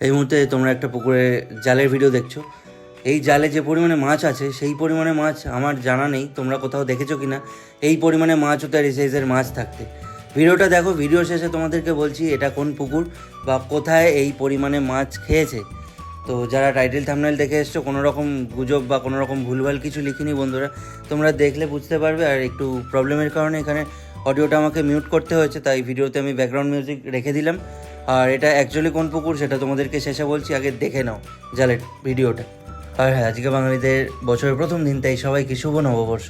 এই মুহূর্তে তোমরা একটা পুকুরে জালের ভিডিও দেখছ। এই জালে যে পরিমাণে মাছ আছে, সেই পরিমাণে মাছ আমার জানা নেই, তোমরা কোথাও দেখেছ কিনা। এই পরিমাণে মাছ হতে এই সাইজের মাছ থাকতে। ভিডিওটা দেখো, ভিডিও শেষে তোমাদেরকে বলছি, এটা কোন পুকুর বা কোথায় এই পরিমাণে মাছ খেয়েছে। তো যারা টাইটেল থামনেল দেখে এসছো কোনো রকম গুজব বা কোনো রকম ভুলভাল কিছু লিখিনি বন্ধুরা, তোমরা দেখলে বুঝতে পারবে। আর একটু প্রবলেমের কারণে এখানে অডিওটা আমাকে মিউট করতে হয়েছে, তাই ভিডিওতে আমি ব্যাকগ্রাউন্ড মিউজিক রেখে দিলাম। আর এটা অ্যাকচুয়ালি কোন পুকুর সেটা তোমাদেরকে শেষে বলছি, আগে দেখে নাও জালের ভিডিওটা। আর হ্যাঁ আজকে বাঙালিদের বছরের প্রথম দিন, তাই সবাইকে শুভ নববর্ষ।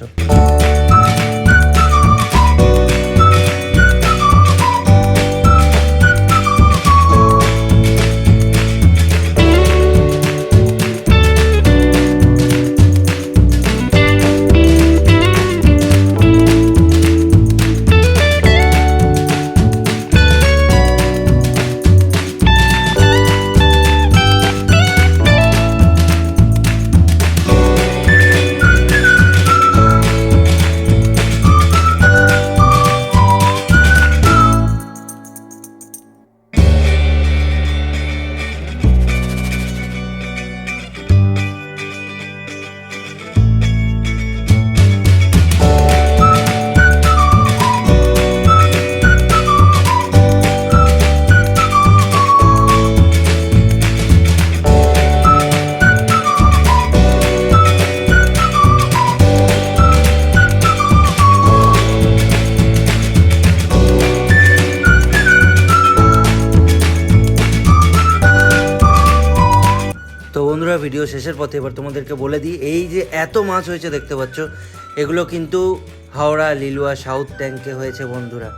বন্ধুরা ভিডিও শেষের পথে এবার তোমাদেরকে বলে দিই, এই যে এত মাছ হয়েছে দেখতে পাচ্ছ, এগুলো কিন্তু হাওড়া, লিলুয়া, সাউথ ট্যাঙ্কে হয়েছে বন্ধুরা।